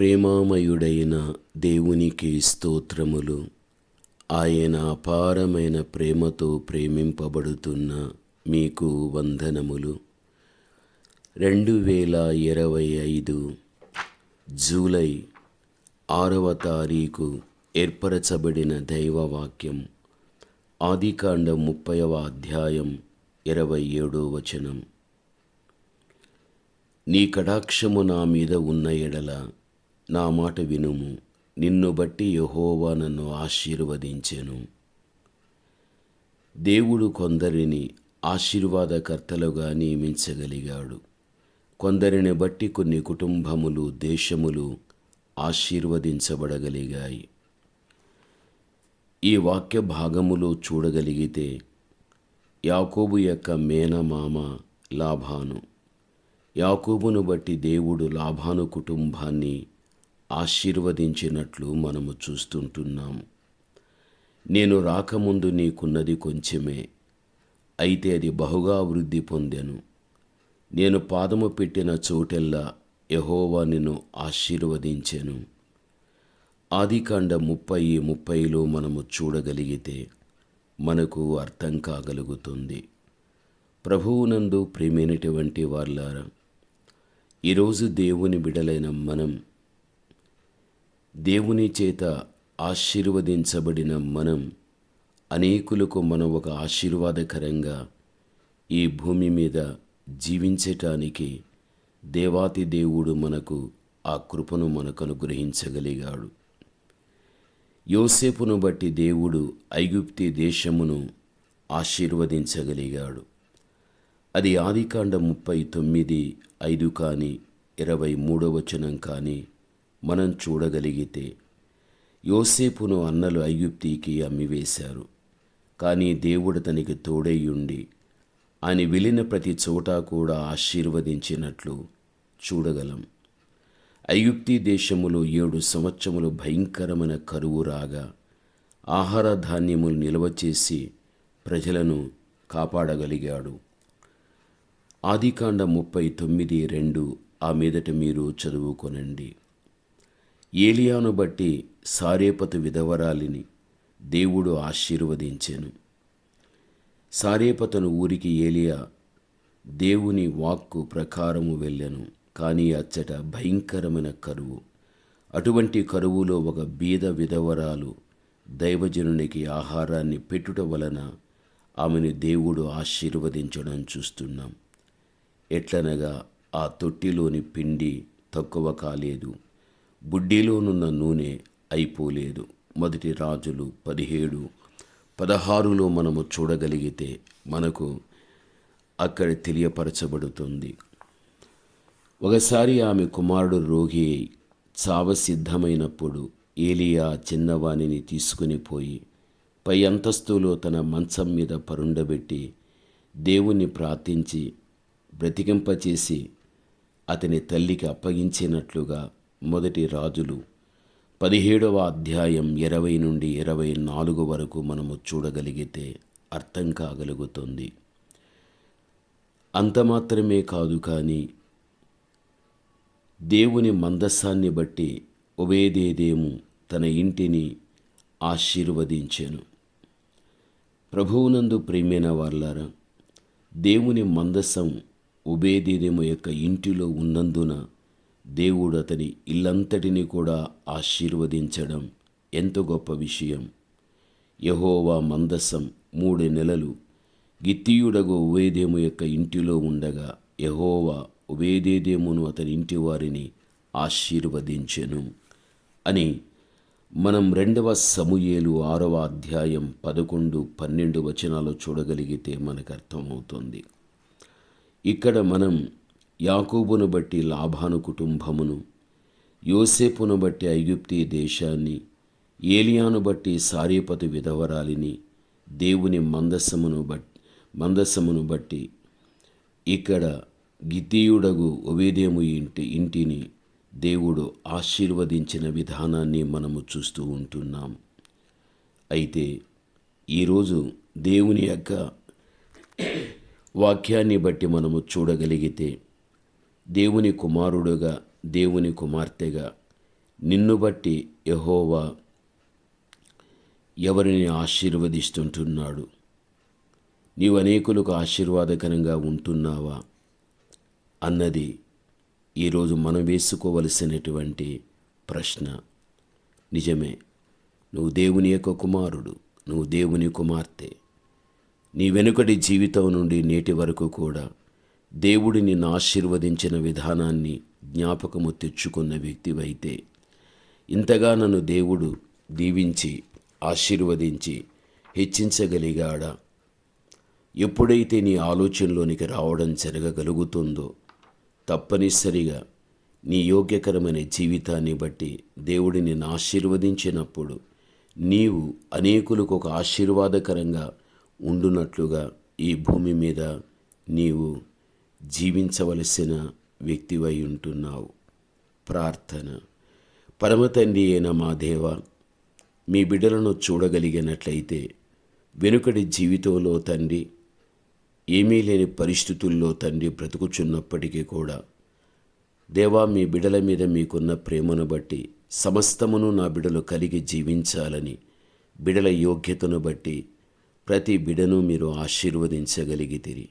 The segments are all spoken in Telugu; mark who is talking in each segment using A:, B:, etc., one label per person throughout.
A: ప్రేమామయుడైన దేవునికి స్తోత్రములు. ఆయన అపారమైన ప్రేమతో ప్రేమింపబడుతున్న మీకు వందనములు. రెండు వేల ఇరవై ఐదు జూలై ఆరవ తారీఖు ఏర్పరచబడిన దైవవాక్యం. ఆదికాండం ముప్పైవ అధ్యాయం ఇరవై ఏడో వచనం. నీ కటాక్షము నా మీద ఉన్న ఎడల నా మాట వినుము. నిన్ను బట్టి యహోవా నన్ను ఆశీర్వదించెను. దేవుడు కొందరిని ఆశీర్వాదకర్తలుగా నియమించగలిగాడు. కొందరిని బట్టి కొన్ని కుటుంబములు దేశములు ఆశీర్వదించబడగలిగాయి. ఈ వాక్య భాగములో చూడగలిగితే యాకోబు యొక్క మేనమామ లాభాను. యాకోబును బట్టి దేవుడు లాభాను కుటుంబాన్ని ఆశీర్వదించినట్లు మనము చూస్తుంటున్నాం. నేను రాకముందు నీకున్నది కొంచెమే అయితే అది బహుగా వృద్ధి పొందెను. నేను పాదము పెట్టిన చోటెల్లా యహోవా నిన్ను ఆశీర్వదించెను. ఆదికాండ ముప్పై ముప్పైలో మనము చూడగలిగితే మనకు అర్థం కాగలుగుతుంది. ప్రభువునందు ప్రేమైనటువంటి వాళ్ళారా ఈరోజు దేవుని బిడలైన మనం దేవుని చేత ఆశీర్వదించబడిన మనం అనేకులకు మనం ఒక ఆశీర్వాదకరంగా ఈ భూమి మీద జీవించటానికి దేవాతి దేవుడు మనకు ఆ కృపను మనకు అనుగ్రహించగలిగాడు. యోసేపును బట్టి దేవుడు ఐగుప్తి దేశమును ఆశీర్వదించగలిగాడు. అది ఆదికాండ ముప్పై తొమ్మిది ఐదు కానీ ఇరవై మూడవచనం కానీ మనం చూడగలిగితే. యోసేపును అన్నలు ఐగుప్తికి అమ్మివేశారు. కానీ దేవుడు తనకి తోడయ్యుండి ఆయన వెళ్ళిన ప్రతి చోట కూడా ఆశీర్వదించినట్లు చూడగలం. ఐగుప్తి దేశములో ఏడు సంవత్సరములు భయంకరమైన కరువు రాగా ఆహార ధాన్యములు నిల్వ చేసి ప్రజలను కాపాడగలిగాడు. ఆదికాండ ముప్పై తొమ్మిది రెండు ఆ మీదట మీరు చదువుకొనండి. ఏలియాను బట్టి సారేపతు విధవరాలిని దేవుడు ఆశీర్వదించాను. సారేపతను ఊరికి ఏలియా దేవుని వాక్కు ప్రకారము వెళ్ళాను కానీ అచ్చట భయంకరమైన కరువు. అటువంటి కరువులో ఒక బీద విధవరాలు దైవజనునికి ఆహారాన్ని పెట్టుట వలన ఆమెను దేవుడు ఆశీర్వదించడం చూస్తున్నాం. ఎట్లనగా ఆ తొట్టిలోని పిండి తక్కువ కాలేదు. బుడ్డీలోనున్న నూనె అయిపోలేదు. మొదటి రాజులు పదిహేడు. పదహారులో మనము చూడగలిగితే మనకు అక్కడ తెలియపరచబడుతుంది. ఒకసారి ఆమె కుమారుడు రోగి అయి చావ సిద్ధమైనప్పుడు ఏలియా చిన్నవాణిని తీసుకుని పోయి పై అంతస్తులో తన మంచం మీద పరుండబెట్టి దేవుణ్ణి ప్రార్థించి బ్రతికింపచేసి అతని తల్లికి అప్పగించినట్లుగా మొదటి రాజులు. పదిహేడవ అధ్యాయం ఇరవై నుండి ఇరవై నాలుగు వరకు మనము చూడగలిగితే అర్థం కాగలుగుతుంది. అంత మాత్రమే కాదు కానీ దేవుని మందస్సాన్ని బట్టి ఒబేదేదేము తన ఇంటిని ఆశీర్వదించాను. ప్రభువునందు ప్రేమైన వాళ్ళారా దేవుని మందస్సం ఉబేదేదేము యొక్క ఇంటిలో ఉన్నందున దేవుడు అతని ఇల్లంతటిని కూడా ఆశీర్వదించడం ఎంత గొప్ప విషయం. యహోవా మందసం మూడు నెలలు గిత్తీయుడగు ఉవేదేము యొక్క ఇంటిలో ఉండగా యహోవా ఉవేదేదేమును అతని ఇంటి వారిని ఆశీర్వదించెను అని మనం రెండవ సమూయేలు ఆరవ అధ్యాయం పదకొండు పన్నెండు వచనాలు చూడగలిగితే మనకు అర్థమవుతుంది. ఇక్కడ మనం యాకూబును బట్టి లాభాను కుటుంబమును యోసేపును బట్టి ఐగుప్తి దేశాన్ని ఏలియాను బట్టి సారీపతి విధవరాలిని దేవుని మందస్సమును బట్టి మందస్సమును బట్టి ఇక్కడ గితీయుడగు ఒవేదేము ఇంటి ఇంటిని దేవుడు ఆశీర్వదించిన విధానాన్ని మనము చూస్తూ ఉంటున్నాం. అయితే ఈరోజు దేవుని యొక్క వాక్యాన్ని బట్టి మనము చూడగలిగితే దేవుని కుమారుడుగా దేవుని కుమార్తెగా. నిన్ను బట్టి యహోవా ఎవరిని ఆశీర్వదిస్తుంటున్నాడు? నీవు అనేకులకు ఆశీర్వాదకరంగా ఉంటున్నావా? అన్నది ఈరోజు మనం వేసుకోవలసినటువంటి ప్రశ్న. నిజమే నువ్వు దేవుని యొక్క కుమారుడు నువ్వు దేవుని కుమార్తె. నీ వెనుకటి జీవితం నుండి నేటి వరకు కూడా దేవుడి నిన్ను ఆశీర్వదించిన విధానాన్ని జ్ఞాపకము తెచ్చుకున్న వ్యక్తివైతే ఇంతగా నన్ను దేవుడు దీవించి ఆశీర్వదించి హెచ్చించగలిగాడా? ఎప్పుడైతే నీ ఆలోచనలోనికి రావడం జరగగలుగుతుందో తప్పనిసరిగా నీ యోగ్యకరమైన జీవితాన్ని బట్టి దేవుడిని నిన్ను ఆశీర్వదించినప్పుడు నీవు అనేకులకు ఒక ఆశీర్వాదకరంగా ఉండునట్లుగా ఈ భూమి మీద నీవు జీవించవలసిన వ్యక్తివై ఉంటున్నావు. ప్రార్థన. పరమతండ్రి అయిన మా దేవ మీ బిడ్డలను చూడగలిగినట్లయితే వెనుకటి జీవితంలో తండ్రి ఏమీ లేని పరిస్థితుల్లో తండ్రి బ్రతుకుచున్నప్పటికీ కూడా దేవా మీ బిడల మీద మీకున్న ప్రేమను బట్టి సమస్తమును నా బిడలు కలిగి జీవించాలని బిడల యోగ్యతను బట్టి ప్రతి బిడను మీరు ఆశీర్వదించగలిగితిరి.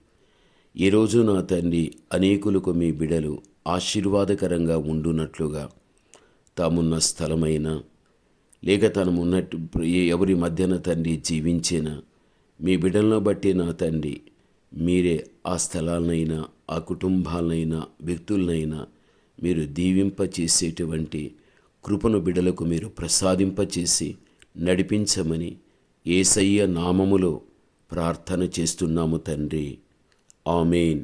A: ఈరోజు నా తండ్రి అనేకులకు మీ బిడలు ఆశీర్వాదకరంగా ఉండునట్లుగా తామున్న స్థలమైనా లేక తనమున్నట్టు ఎవరి మధ్యన తండ్రి జీవించిన మీ బిడ్డలను బట్టి నా తండ్రి మీరే ఆ స్థలాలనైనా ఆ కుటుంబాలనైనా వ్యక్తులనైనా మీరు దీవింపచేసేటువంటి కృపను బిడలకు మీరు ప్రసాదింపచేసి నడిపించమని ఏసయ్య నామములో ప్రార్థన చేస్తున్నాము తండ్రి. ఆమెన్